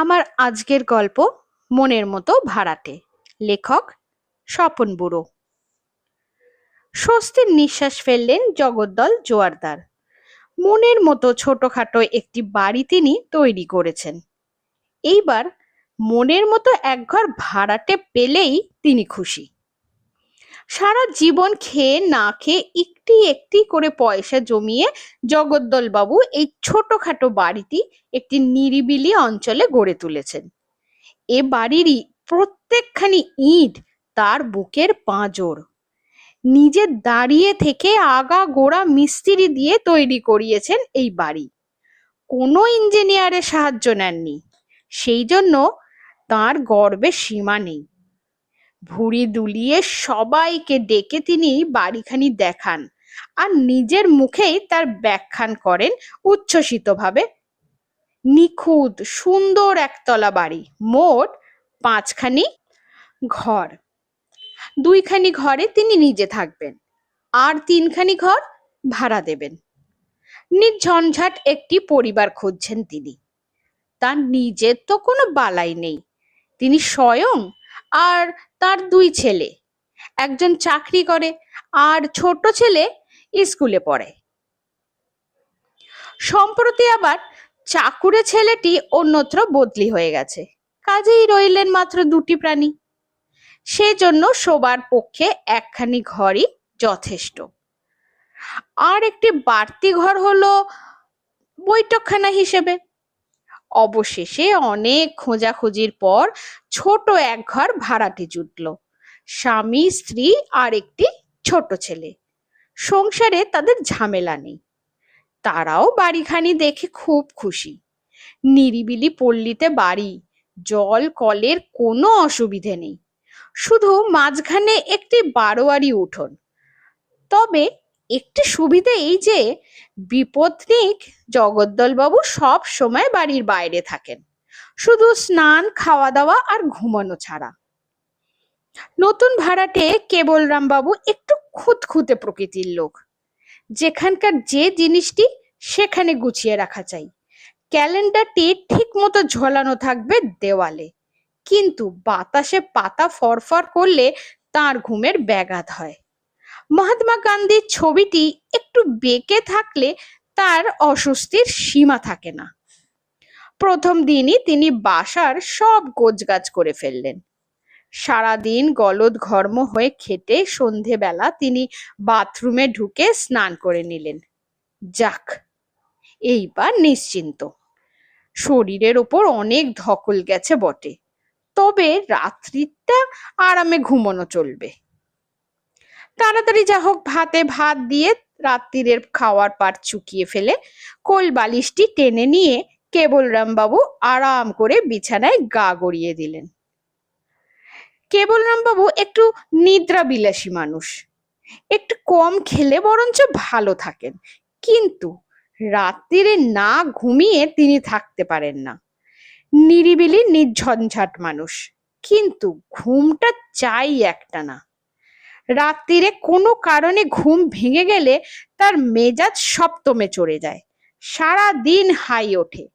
আমার আজকের গল্প মনের মতো ভাড়াটে। লেখক স্বপন বুড়ো। স্বস্তির নিঃশ্বাস ফেললেন জগদ্দল জোয়ারদার। মনের মতো ছোটখাটো একটি বাড়ি তিনি তৈরি করেছেন। এইবার মনের মতো একঘর ভাড়াটে পেলেই তিনি খুশি। সারা জীবন খেয়ে না খেয়ে একটি একটি করে পয়সা জমিয়ে জগদ্দল বাবু এই ছোটখাটো বাড়িটি একটি নিরিবিলি অঞ্চলে গড়ে তুলেছেন। এ বাড়িরই প্রত্যেকখানি ইট তার বুকের পাঁজর। নিজে দাঁড়িয়ে থেকে আগা গোড়া মিস্ত্রি দিয়ে তৈরি করিয়েছেন এই বাড়ি। কোনো ইঞ্জিনিয়ারের সাহায্য নেননি। সেই জন্য তার গর্বের সীমা নেই। ভুঁড়ি দুলিয়ে সবাইকে ডেকে তিনি বাড়িখানি দেখান আর নিজের মুখেই তার ব্যাখ্যান করেন উচ্ছ্বসিতভাবে। নিখুঁত, সুন্দর একতলা বাড়ি, মোট পাঁচখানি ঘর। দুইখানি ঘরে তিনি নিজে থাকবেন আর তিনখানি ঘর ভাড়া দেবেন। নির্ঝঞ্ঝাট একটি পরিবার খুঁজছেন তিনি। তার নিজের তো কোনো বালাই নেই। তিনি স্বয়ং আর তার দুই ছেলে। একজন চাকরি করে আর ছোট ছেলে স্কুলে পড়ে। সম্প্রতি আবার চাকুরে ছেলেটি অন্যত্র বদলি হয়ে গেছে। কাজেই রইলেন মাত্র দুটি প্রাণী। সেজন্য শোবার পক্ষে একখানি ঘরই যথেষ্ট। আর একটি বাড়তি ঘর হলো বৈঠকখানা হিসেবে। অবশেষে অনেক খোঁজাখুঁজির পর ছোট এক ঘর ভাড়াটে জুটল। স্বামী, স্ত্রী আর একটি ছোট ছেলে। সংসারে তাদের ঝামেলা নেই। তারাও বাড়িখানি দেখে খুব খুশি। নিরিবিলি পল্লীতে বাড়ি, জল, কলের কোনো অসুবিধে নেই। শুধু মাঝখানে একটি বারোয়ারি উঠোন। তবে একটি সুবিধা এই যে, বিপত্নিক জগদ্দলবাবু সব সময় বাড়ির বাইরে থাকেন। শুধু স্নান খাওয়া দাওয়া আর ঘুমানো ছাড়া। নতুন ভাড়াটে কেবলরাম বাবু একটু খুঁতখুঁতে প্রকৃতির লোক। যেখানকার যে জিনিসটি সেখানে গুছিয়ে রাখা চাই। ক্যালেন্ডারটি ঠিক মতো ঝোলানো থাকবে দেওয়ালে। কিন্তু বাতাসে পাতা ফরফর করলে তার ঘুমের ব্যাঘাত হয়। মহাত্মা গান্ধীর ছবিটি একটু বেঁকে থাকলে তার অস্বস্তির সীমা থাকে না। প্রথম দিনই তিনি বাসার সব গোছগাছ করে ফেললেন। সারাদিন গলদ ঘর্ম হয়ে খেটে সন্ধেবেলা তিনি বাথরুমে ঢুকে স্নান করে নিলেন। যাক, এইবার নিশ্চিন্ত। শরীরের ওপর অনেক ধকল গেছে বটে। তবে রাত্রিটা আরামে ঘুমানো চলবে। তাড়াতাড়ি যা হোক, ভাতে ভাত দিয়ে রাত্রিরের খাওয়ার পাট চুকিয়ে ফেলে কোল বালিশটি টেনে নিয়ে কেবলরাম বাবু আরাম করে বিছানায় গা গড়িয়ে দিলেন। কেবলরাম বাবু একটু নিদ্রা বিলাসী মানুষ। একটু কম খেলে বরঞ্চ ভালো থাকেন। কিন্তু রাত্রিরে না ঘুমিয়ে তিনি থাকতে পারেন না। নিরিবিলি নির্ঝঞ্ঝাট মানুষ। কিন্তু ঘুমটা চাই একটা না। রাত্রিরে কোনো কারণে ঘুম ভেঙে গেলে তার মেজাজ সপ্তমে চড়ে যায়। সারা দিন হাই ওঠে।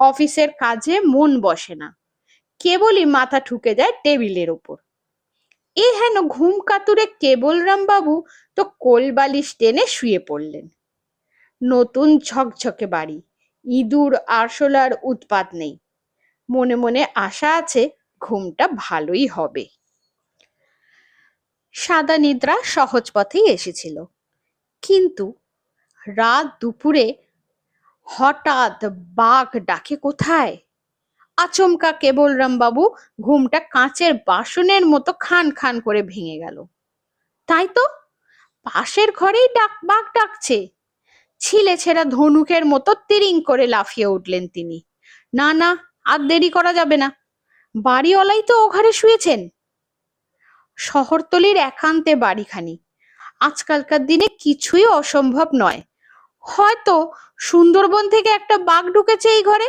অফিসের কাজে মন বসে না। কেবলই মাথা ঠুকে যায় টেবিলের ওপর। এ হেন ঘুম কাতুরে কেবলরাম বাবু তো কোল বালিশ টেনে শুয়ে পড়লেন। নতুন ঝকঝকে বাড়ি। ইঁদুর আরশোলার উৎপাত নেই। মনে মনে আশা আছে ঘুমটা ভালোই হবে। সাদা নিদ্রা সহজ পথেই এসেছিল। কিন্তু রাত দুপুরে হঠাৎ বাঘ ডাকে কোথায়? আচমকা কেবলরাম বাবু ঘুমটা কাঁচের বাসনের মতো খান খান করে ভেঙে গেল। তাই তো পাশের ঘরেই ডাক বাঘ ডাকছে। ছিলে ছেঁড়া ধনুকের মতো তিরিং করে লাফিয়ে উঠলেন তিনি। না না, আর দেরি করা যাবে না। বাড়িওয়ালাই তো ও ঘরে শুয়েছেন। শহরতলির একান্তে বাড়িখানি। আজকালকার দিনে কিছুই অসম্ভব নয়। হয়তো সুন্দরবন থেকে একটা বাঘ ঢুকেছে এই ঘরে?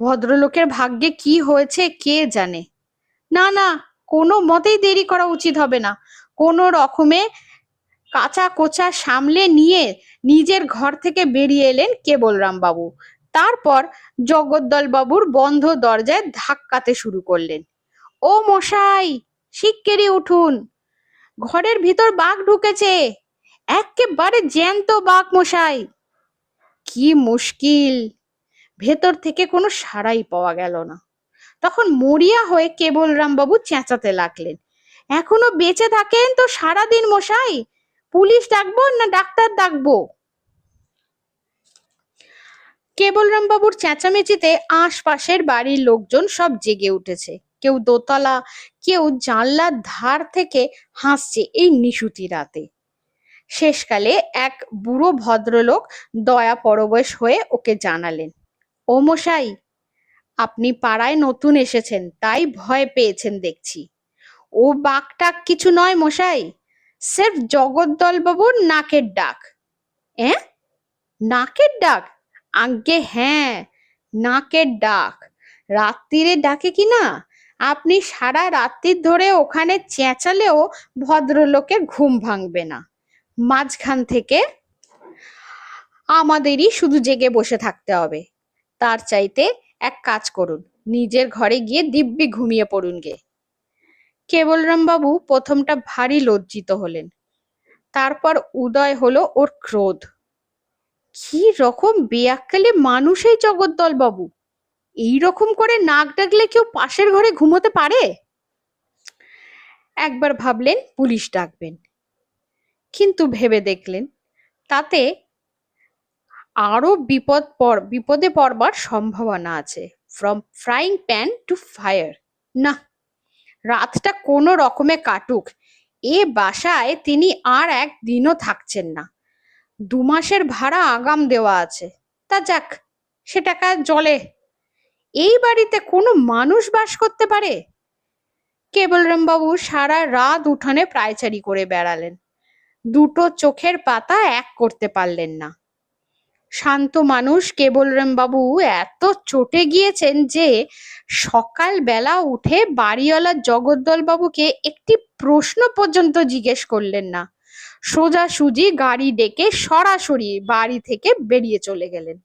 ভদ্রলোকের ভাগ্যে কি হয়েছে কে জানে? না না, কোনো মতেই দেরি করা উচিত হবে না। কোনো রকমে কাঁচা কোচা সামলে নিয়ে নিজের ঘর থেকে বেরিয়ে এলেন কেবলরাম বাবু তারপর জগদ্দল বাবুর বন্ধ দরজায় ধাক্কাতে শুরু করলেন। ও মশাই! শিগগিরই উঠুন। ঘরের ভিতর বাঘ ঢুকেছে। একেবারে জ্যান্ত বাঘ মশাই। কি মুশকিল। ভেতর থেকে কোনো সাড়াই পাওয়া গেল না। তখন মরিয়া হয়ে কেবলরাম বাবু চেঁচাতে লাগলেন। এখনও বেঁচে থাকেন তো সারাদিন মশাই? পুলিশ ডাকবো না ডাক্তার ডাকবো? কেবলরাম বাবুর চেঁচামেচিতে আশপাশের বাড়ির লোকজন সব জেগে উঠেছে। কেউ দোতলা, কেউ জানলার ধার থেকে হাসছে এই নিশুতি রাতে। শেষকালে এক বুড়ো ভদ্রলোক দয়া পরবশ হয়ে ওকে জানালেন, ও মশাই, আপনি পাড়ায় নতুন এসেছেন, তাই ভয় পেয়েছেন দেখছি। ও বাঘটাক কিছু নয় মশাই, স্রেফ জগদ্দল বাবুর নাকের ডাক। হ্যাঁ নাকের ডাক? আজ্ঞে হ্যাঁ নাকের ডাক। রাত্রিরে ডাকে কি না? আপনি সারা রাত্রির ধরে ওখানে চেঁচালেও ভদ্রলোকের ঘুম ভাঙবে না। মাঝখান থেকে আমাদেরই শুধু জেগে বসে থাকতে হবে। তার চাইতে এক কাজ করুন, নিজের ঘরে গিয়ে দিব্যি ঘুমিয়ে পড়ুন গে। কেবলরাম বাবু প্রথমটা ভারী লজ্জিত হলেন। তারপর উদয় হলো ওর ক্রোধ। কি রকম বেয়াক্কালে মানুষ এই জগদ্দল বাবু এই রকম করে নাক ডাকলে কেউ পাশের ঘরে ঘুমোতে পারে? একবার ভাবলেন, পুলিশ ডাকবেন। কিন্তু ভেবে দেখলেন, তাতে আরও বিপদ পর, বিপদে পড়বার সম্ভাবনা আছে। From frying pan to fire না রাতটা কোনো রকমে কাটুক। এ বাসায় তিনি আর একদিনও থাকছেন না। দু মাসের ভাড়া আগাম দেওয়া আছে। তা যাক, সে টাকা জলে এই বাড়িতে কোনো মানুষ বাস করতে পারে? কেবলরাম বাবু সারা রাত উঠানে প্রায়চারি করে বেড়ালেন। দুটো চোখের পাতা এক করতে পারলেন না। শান্ত মানুষ কেবলরাম বাবু এত চটে গিয়েছেন যে সকালবেলা উঠে বাড়িওয়ালা জগদ্দল বাবুকে একটি প্রশ্ন পর্যন্ত জিজ্ঞেস করলেন না। সোজাসুজি গাড়ি ডেকে সরাসরি বাড়ি থেকে বেরিয়ে চলে গেলেন।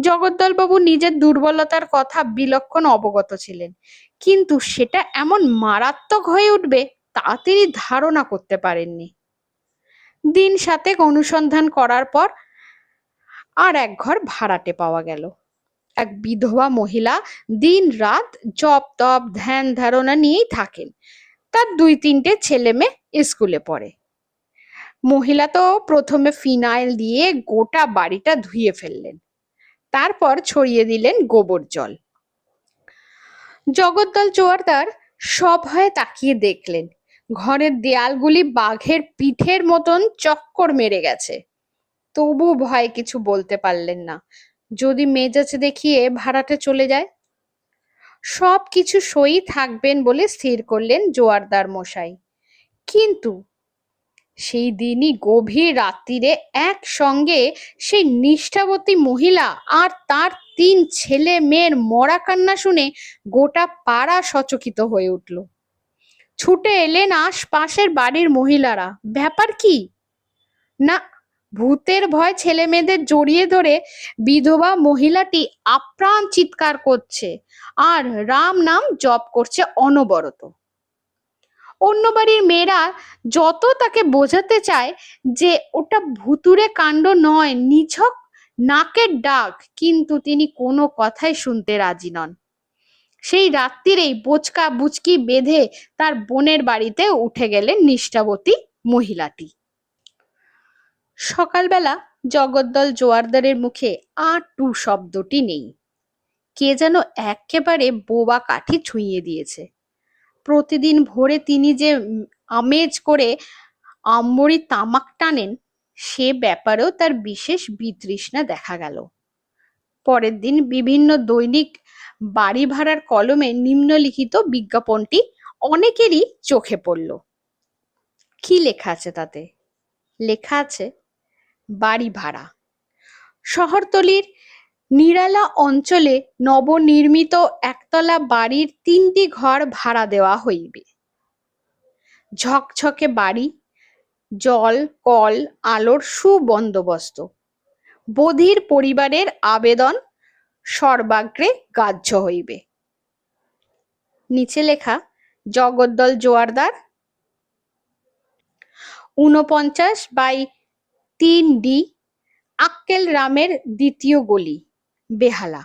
জগদ্দল বাবু নিজের দুর্বলতার কথা বিলক্ষণ অবগত ছিলেন। কিন্তু সেটা এমন মারাত্মক হয়ে উঠবে, তা তিনি ধারণা করতে পারেননি। দিন সাতেক অনুসন্ধান করার পর আর এক ঘর ভাড়াটে পাওয়া গেল। এক বিধবা মহিলা দিন রাত জপ তপ, ধ্যান ধারণা নিয়েই থাকেন। তার দুই তিনটে ছেলে মেয়ে স্কুলে পড়ে। মহিলা তো প্রথমে ফিনাইল দিয়ে গোটা বাড়িটা ধুয়ে ফেললেন। তারপর ছড়িয়ে দিলেন গোবর জল। জগদ্দল জোয়ারদার সব হয়ে তাকিয়ে দেখলেন। ঘরের দেয়ালগুলি বাঘের পিঠের মতন চক্কর মেরে গেছে। তবু ভয় কিছু বলতে পারলেন না। যদি মেজাজ দেখিয়ে ভাড়াটে চলে যায়? সব কিছু সই থাকবেন বলে স্থির করলেন জোয়ারদার মশাই। কিন্তু সেই দিনই গভীর রাত্রিরে একসঙ্গে সেই নিষ্ঠাবতী মহিলা আর তার তিন ছেলে মেয়ের মরা কান্না শুনে গোটা পাড়া সচকিত হয়ে উঠল। ছুটে এলেন আশপাশের বাড়ির মহিলারা। ব্যাপার কি? না, ভূতের ভয় ছেলে মেয়েদের জড়িয়ে ধরে বিধবা মহিলাটি আপ্রাণ চিৎকার করছে আর রাম নাম জপ করছে অনবরত। অন্য বাড়ির মেয়েরা যত তাকে বোঝাতে চায় যে ওটা ভুতুরে কাণ্ড নয়, নিছক নাকের ডাক, কিন্তু তিনি কোনো কথাই শুনতে রাজি নন। সেই রাত্রিরেই বোচকা বুচকি বেঁধে তার বোনের বাড়িতে উঠে গেলেন নিষ্ঠাবতী মহিলাটি। সকালবেলা জগদ্দল জোয়ারদারের মুখে আ টু শব্দটি নেই। কে যেন একেবারে বোবা কাঠি ছুঁয়ে দিয়েছে। প্রতিদিন ভোরে তিনি যে আমেজ করে আম্বরি তামাক টানেন, সে ব্যাপারেও তার বিশেষ বিতৃষ্ণা দেখা গেল। পরের দিন বিভিন্ন দৈনিক বাড়ি ভাড়ার কলমে নিম্নলিখিত বিজ্ঞাপনটি অনেকেরই চোখে পড়ল। কি লেখা আছে তাতে? লেখা আছে, বাড়ি ভাড়া। শহরতলির নিরালা অঞ্চলে নবনির্মিত একতলা বাড়ির তিনটি ঘর ভাড়া দেওয়া হইবে। ঝকঝকে বাড়ি, জল, কল, আলোর সুবন্দোবস্ত, বধির পরিবারের আবেদন সর্বাগ্রে গ্রাহ্য হইবে। নিচে লেখা, জগদ্দল জোয়ারদার, ঊনপঞ্চাশ বাই তিন ডি আক্কেল রামের দ্বিতীয় গলি। বেহালা।